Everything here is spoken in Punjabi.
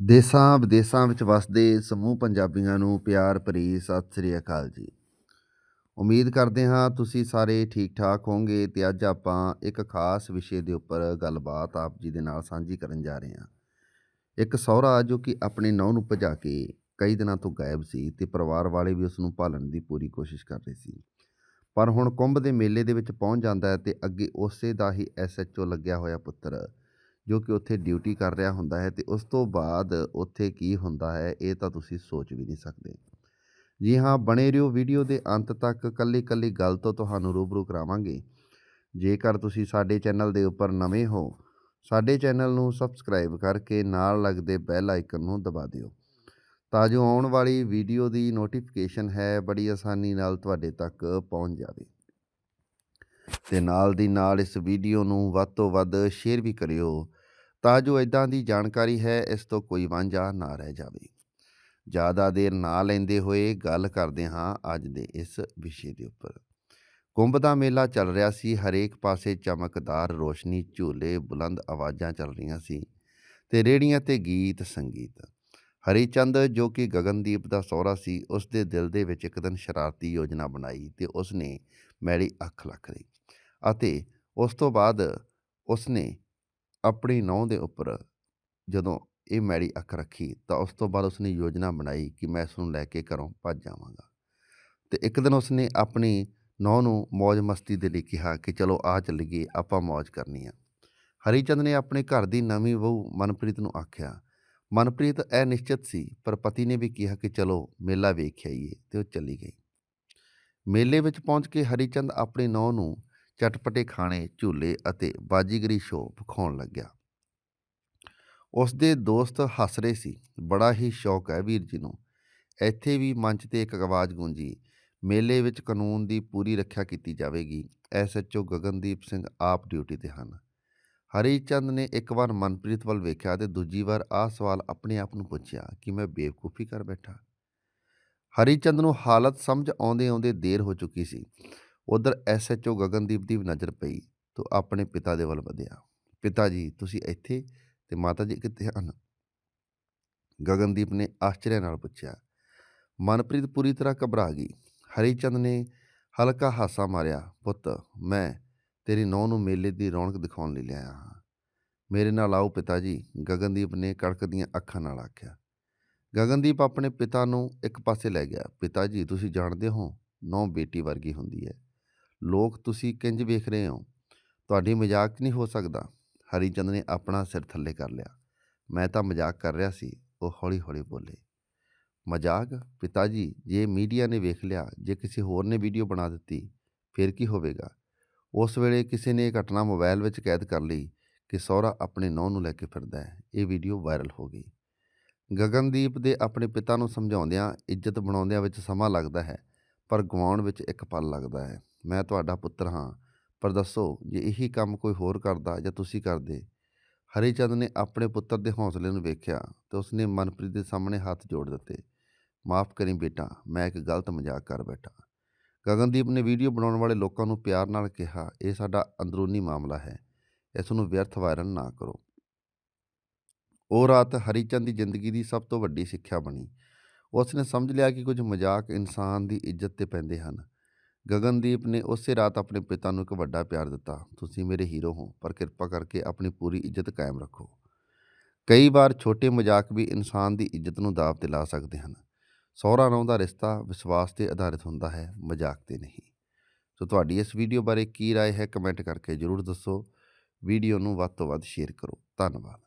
ਦੇਸਾਂ ਵਿਦੇਸਾਂ ਵਿੱਚ ਵਸਦੇ ਸਮੂਹ ਪੰਜਾਬੀਆਂ ਨੂੰ ਪਿਆਰ ਭਰੀ ਸਤਿ ਸ੍ਰੀ ਅਕਾਲ ਜੀ। ਉਮੀਦ ਕਰਦੇ ਹਾਂ ਤੁਸੀਂ ਸਾਰੇ ਠੀਕ ਠਾਕ ਹੋਵੋਗੇ ਤੇ ਅੱਜ ਆਪਾਂ ਇੱਕ ਖਾਸ ਵਿਸ਼ੇ ਦੇ ਉੱਪਰ ਗੱਲਬਾਤ ਆਪ ਜੀ ਦੇ ਨਾਲ ਸਾਂਝੀ ਕਰਨ ਜਾ ਰਹੇ ਹਾਂ। ਇੱਕ ਸਹੁਰਾ ਜੋ ਕਿ ਆਪਣੀ ਨੌਂ ਨੂੰ ਭਜਾ ਕੇ ਕਈ ਦਿਨਾਂ ਤੋਂ ਗਾਇਬ ਸੀ ਤੇ ਪਰਿਵਾਰ ਵਾਲੇ ਵੀ ਉਸ ਨੂੰ ਭਾਲਣ ਦੀ ਪੂਰੀ ਕੋਸ਼ਿਸ਼ ਕਰ ਰਹੇ ਸੀ। ਪਰ ਹੁਣ ਕੁੰਭ ਦੇ ਮੇਲੇ ਦੇ ਵਿੱਚ ਪਹੁੰਚ ਜਾਂਦਾ ਹੈ ਤੇ ਅੱਗੇ ਉਸੇ ਦਾ ਹੀ ਐਸਐਚਓ ਲੱਗਿਆ ਹੋਇਆ ਪੁੱਤਰ ਜੋ ਕਿ ਉੱਥੇ ਡਿਊਟੀ ਕਰ ਰਿਹਾ ਹੁੰਦਾ ਹੈ ਅਤੇ ਉਸ ਤੋਂ ਬਾਅਦ ਉੱਥੇ ਕੀ ਹੁੰਦਾ ਹੈ, ਇਹ ਤਾਂ ਤੁਸੀਂ ਸੋਚ ਵੀ ਨਹੀਂ ਸਕਦੇ। ਜੀ ਹਾਂ, ਬਣੇ ਰਹੋ ਵੀਡੀਓ ਦੇ ਅੰਤ ਤੱਕ ਕੱਲੀ ਕੱਲੀ ਗੱਲ ਤੋਂ ਤੁਹਾਨੂੰ ਰੂਬਰੂ ਕਰਾਵਾਂਗੇ। ਜੇਕਰ ਤੁਸੀਂ ਸਾਡੇ ਚੈਨਲ ਦੇ ਉੱਪਰ ਨਵੇਂ ਹੋ, ਸਾਡੇ ਚੈਨਲ ਨੂੰ ਸਬਸਕ੍ਰਾਈਬ ਕਰਕੇ ਨਾਲ ਲੱਗਦੇ ਬੈਲ ਆਈਕਨ ਨੂੰ ਦਬਾ ਦਿਓ। ਤਾਂ ਜੋ ਆਉਣ ਵਾਲੀ ਵੀਡੀਓ ਦੀ ਨੋਟੀਫਿਕੇਸ਼ਨ ਹੈ, ਬੜੀ ਆਸਾਨੀ ਨਾਲ ਤੁਹਾਡੇ ਤੱਕ ਪਹੁੰਚ ਜਾਵੇ। ਤੇ ਨਾਲ ਦੀ ਨਾਲ ਇਸ ਵੀਡੀਓ ਨੂੰ ਵੱਧ ਤੋਂ ਵੱਧ ਸ਼ੇਅਰ ਵੀ ਕਰਿਓ। ਤਾਂ ਜੋ ਇਦਾਂ ਦੀ ਜਾਣਕਾਰੀ ਹੈ, ਇਸ ਤੋਂ ਕੋਈ ਵਾਂਝਾ ਨਾ ਰਹਿ ਜਾਵੇ। ਜ਼ਿਆਦਾ ਦੇਰ ਨਾ ਲੈਂਦੇ ਹੋਏ ਗੱਲ ਕਰਦੇ ਹਾਂ ਅੱਜ ਦੇ ਇਸ ਵਿਸ਼ੇ ਦੇ ਉੱਪਰ। ਕੁੰਭ ਦਾ ਮੇਲਾ ਚੱਲ ਰਿਹਾ ਸੀ, ਹਰੇਕ ਪਾਸੇ ਚਮਕਦਾਰ ਰੋਸ਼ਨੀ, ਝੂਲੇ, ਬੁਲੰਦ ਆਵਾਜ਼ਾਂ ਚੱਲ ਰਹੀਆਂ ਸੀ ਤੇ ਰੇੜੀਆਂ ਤੇ ਗੀਤ, ਸੰਗੀਤ। ਹਰੀਚੰਦ ਜੋ ਕਿ ਗਗਨਦੀਪ ਦਾ ਸਹੁਰਾ ਸੀ, ਉਸ ਦੇ ਦਿਲ ਦੇ ਵਿੱਚ ਇੱਕ ਦਿਨ ਸ਼ਰਾਰਤੀ ਯੋਜਨਾ ਬਣਾਈ ਤੇ ਉਸ ਨੇ ਮੈਲੀ ਅੱਖ ਲੱਖ ਲਈ ਅਤੇ ਉਸ ਤੋਂ ਬਾਅਦ ਉਸ ਨੇ ਆਪਣੀ ਨੌਂ ਦੇ ਉੱਪਰ ਜਦੋਂ ਇਹ ਮੈੜੀ ਅੱਖ ਰੱਖੀ ਤਾਂ ਉਸ ਤੋਂ ਬਾਅਦ ਉਸਨੇ ਯੋਜਨਾ ਬਣਾਈ ਕਿ ਮੈਂ ਇਸ ਨੂੰ ਲੈ ਕੇ ਘਰੋਂ ਭੱਜ ਜਾਵਾਂਗਾ। ਤੇ ਇੱਕ ਦਿਨ ਉਸਨੇ ਆਪਣੀ ਨੌਂ ਨੂੰ ਮौज ਮਸਤੀ ਦੇ ਲਈ ਕਿਹਾ ਕਿ ਚਲੋ ਆ ਚੱਲੀਏ, ਆਪਾਂ ਮौज ਕਰਨੀ ਆ। ਹਰੀਚੰਦ ਨੇ ਆਪਣੇ ਘਰ ਦੀ ਨਵੀਂ ਬਹੂ ਮਨਪ੍ਰੀਤ ਨੂੰ ਆਖਿਆ। ਮਨਪ੍ਰੀਤ ਇਹ ਨਿਸ਼ਚਿਤ ਸੀ, ਪਰ ਪਤੀ ਨੇ ਵੀ ਕਿਹਾ ਕਿ ਚਲੋ ਮੇਲਾ ਵੇਖ ਆਈਏ ਤੇ ਉਹ ਚਲੀ ਗਈ। ਮੇਲੇ ਵਿੱਚ ਪਹੁੰਚ ਕੇ ਹਰੀਚੰਦ ਆਪਣੀ ਨੌਂ ਨੂੰ ਚਟਪਟੇ ਖਾਣੇ, ਝੂਲੇ ਅਤੇ ਬਾਜੀਗਰੀ ਸ਼ੋਅ ਵਿਖਾਉਣ ਲੱਗਿਆ। ਉਸ ਦੇ ਦੋਸਤ ਹੱਸ ਰਹੇ ਸੀ। ਬੜਾ ਹੀ ਸ਼ੌਕ ਹੈ ਵੀਰ ਜੀ ਨੂੰ। ਇੱਥੇ ਵੀ ਮੰਚ ਤੇ ਇੱਕ ਆਵਾਜ਼ ਗੂੰਜੀ, ਮੇਲੇ ਵਿੱਚ ਕਾਨੂੰਨ ਦੀ ਪੂਰੀ ਰੱਖਿਆ ਕੀਤੀ ਜਾਵੇਗੀ। ਐਸਐਚਓ ਗਗਨਦੀਪ ਸਿੰਘ ਆਪ ਡਿਊਟੀ ਤੇ ਹਨ। ਹਰੀਚੰਦ ਨੇ ਇੱਕ ਵਾਰ ਮਨਪ੍ਰੀਤ ਵੱਲ ਵੇਖਿਆ ਤੇ ਦੂਜੀ ਵਾਰ ਆਹ ਸਵਾਲ ਆਪਣੇ ਆਪ ਨੂੰ ਪੁੱਛਿਆ, ਕਿ ਮੈਂ ਬੇਵਕੂਫੀ ਕਰ ਬੈਠਾ? ਹਰੀਚੰਦ ਨੂੰ ਹਾਲਤ ਸਮਝ ਆਉਂਦੇ ਆਉਂਦੇ ਦੇਰ ਹੋ ਚੁੱਕੀ ਸੀ। ਉਧਰ ਐਸਐਚਓ ਗਗਨਦੀਪ ਦੀ ਵੀ ਨਜ਼ਰ ਪਈ ਤਾਂ ਆਪਣੇ ਪਿਤਾ ਦੇ ਵੱਲ ਵਧਿਆ। ਪਿਤਾ ਜੀ, ਤੁਸੀਂ ਇੱਥੇ? ਤੇ ਮਾਤਾ ਜੀ ਕਿੱਥੇ ਹਨ? ਗਗਨਦੀਪ ਨੇ ਆਸ਼ਚर्य ਨਾਲ ਪੁੱਛਿਆ। ਮਨਪ੍ਰੀਤ ਪੂਰੀ ਤਰ੍ਹਾਂ ਘਬਰਾ ਗਈ। ਹਰੀਚੰਦ ਨੇ ਹਲਕਾ ਹਾਸਾ ਮਾਰਿਆ, ਪੁੱਤ, ਮੈਂ ਤੇਰੀ ਨੌਂ ਨੂੰ ਮੇਲੇ ਦੀ ਰੌਣਕ ਦਿਖਾਉਣ ਲਈ ਲਿਆਇਆ ਹਾਂ। ਮੇਰੇ ਨਾਲ ਆਓ ਪਿਤਾ ਜੀ। ਗਗਨਦੀਪ ਨੇ ਕੜਕਦੀਆਂ ਅੱਖਾਂ ਨਾਲ ਆਖਿਆ। ਗਗਨਦੀਪ ਆਪਣੇ ਪਿਤਾ ਨੂੰ ਇੱਕ ਪਾਸੇ ਲੈ ਗਿਆ। ਪਿਤਾ ਜੀ, ਤੁਸੀਂ ਜਾਣਦੇ ਹੋ, ਨੌਂ ਬੇਟੀ ਵਰਗੀ ਹੁੰਦੀ ਹੈ। ਲੋਕ ਤੁਸੀਂ ਕਿੰਜ ਵੇਖ ਰਹੇ ਹੋ? ਤੁਹਾਡੀ ਮਜ਼ਾਕ ਨਹੀਂ ਹੋ ਸਕਦਾ। ਹਰੀਚੰਦ ਨੇ ਆਪਣਾ ਸਿਰ ਥੱਲੇ ਕਰ ਲਿਆ। ਮੈਂ ਤਾਂ ਮਜ਼ਾਕ ਕਰ ਰਿਹਾ ਸੀ, ਉਹ ਹੌਲੀ ਹੌਲੀ ਬੋਲੇ। ਮਜ਼ਾਕ? ਪਿਤਾ ਜੀ ਜੇ ਮੀਡੀਆ ਨੇ ਵੇਖ ਲਿਆ, ਜੇ ਕਿਸੇ ਹੋਰ ਨੇ ਵੀਡੀਓ ਬਣਾ ਦਿੱਤੀ, ਫਿਰ ਕੀ ਹੋਵੇਗਾ? ਉਸ ਵੇਲੇ ਕਿਸੇ ਨੇ ਇਹ ਘਟਨਾ ਮੋਬਾਈਲ ਵਿੱਚ ਕੈਦ ਕਰ ਲਈ ਕਿ ਸਹੁਰਾ ਆਪਣੇ ਨੌਂ ਨੂੰ ਲੈ ਕੇ ਫਿਰਦਾ ਹੈ। ਇਹ ਵੀਡੀਓ ਵਾਇਰਲ ਹੋ ਗਈ। ਗਗਨਦੀਪ ਦੇ ਆਪਣੇ ਪਿਤਾ ਨੂੰ ਸਮਝਾਉਂਦਿਆਂ ਇੱਜ਼ਤ ਬਣਾਉਂਦਿਆਂ ਵਿੱਚ ਸਮਾਂ ਲੱਗਦਾ ਹੈ, ਪਰ ਗਵਾਉਣ ਵਿੱਚ ਇੱਕ ਪਲ ਲੱਗਦਾ ਹੈ। ਮੈਂ ਤੁਹਾਡਾ ਪੁੱਤਰ ਹਾਂ। ਪਰ ਦੱਸੋ, ਜੇ ਇਹੀ ਕੰਮ ਕੋਈ ਹੋਰ ਕਰਦਾ ਜਾਂ ਤੁਸੀਂ ਕਰਦੇ? ਹਰੀਚੰਦ ਨੇ ਆਪਣੇ ਪੁੱਤਰ ਦੇ ਹੌਸਲੇ ਨੂੰ ਵੇਖਿਆ ਤੇ ਉਸਨੇ ਮਨਪ੍ਰੀਤ ਦੇ ਸਾਹਮਣੇ ਹੱਥ ਜੋੜ ਦਿੱਤੇ। ਮਾਫ ਕਰੀ ਬੇਟਾ, ਮੈਂ ਇੱਕ ਗਲਤ ਮਜ਼ਾਕ ਕਰ ਬੈਠਾ। ਗਗਨਦੀਪ ਨੇ ਵੀਡੀਓ ਬਣਾਉਣ ਵਾਲੇ ਲੋਕਾਂ ਨੂੰ ਪਿਆਰ ਨਾਲ ਕਿਹਾ, ਇਹ ਸਾਡਾ ਅੰਦਰੂਨੀ ਮਾਮਲਾ ਹੈ। ਇਸ ਨੂੰ ਵਿਅਰਥ ਵਾਇਰਲ ਨਾ ਕਰੋ। ਉਹ ਰਾਤ ਹਰੀਚੰਦ ਦੀ ਜ਼ਿੰਦਗੀ ਦੀ ਸਭ ਤੋਂ ਵੱਡੀ ਸਿੱਖਿਆ ਬਣੀ। ਉਸ ਨੇ ਸਮਝ ਲਿਆ ਕਿ ਕੁਝ ਮਜ਼ਾਕ ਇਨਸਾਨ ਦੀ ਇੱਜ਼ਤ ਤੇ ਪੈਂਦੇ ਹਨ। ਗਗਨਦੀਪ ਨੇ ਉਸੇ ਰਾਤ ਆਪਣੇ ਪਿਤਾ ਨੂੰ ਇੱਕ ਵੱਡਾ ਪਿਆਰ ਦਿੱਤਾ ਤੁਸੀਂ ਮੇਰੇ ਹੀਰੋ ਹੋ ਪਰ ਕਿਰਪਾ ਕਰਕੇ ਆਪਣੀ ਪੂਰੀ ਇੱਜ਼ਤ ਕਾਇਮ ਰੱਖੋ ਕਈ ਵਾਰ ਛੋਟੇ ਮਜ਼ਾਕ ਵੀ ਇਨਸਾਨ ਦੀ ਇੱਜ਼ਤ ਨੂੰ ਦਾਅ ਤੇ ਲਾ ਸਕਦੇ ਹਨ ਸਹੁਰਾ ਨੌਂ ਦਾ ਰਿਸ਼ਤਾ ਵਿਸ਼ਵਾਸ ਤੇ ਆਧਾਰਿਤ ਹੁੰਦਾ ਹੈ ਮਜ਼ਾਕ ਤੇ ਨਹੀਂ ਸੋ ਤੁਹਾਡੀ ਇਸ ਵੀਡੀਓ ਬਾਰੇ ਕੀ رائے ਹੈ ਕਮੈਂਟ ਕਰਕੇ ਜਰੂਰ ਦੱਸੋ ਵੀਡੀਓ ਨੂੰ ਵੱਧ ਤੋਂ ਵੱਧ ਸ਼ੇਅਰ ਕਰੋ ਧੰਨਵਾਦ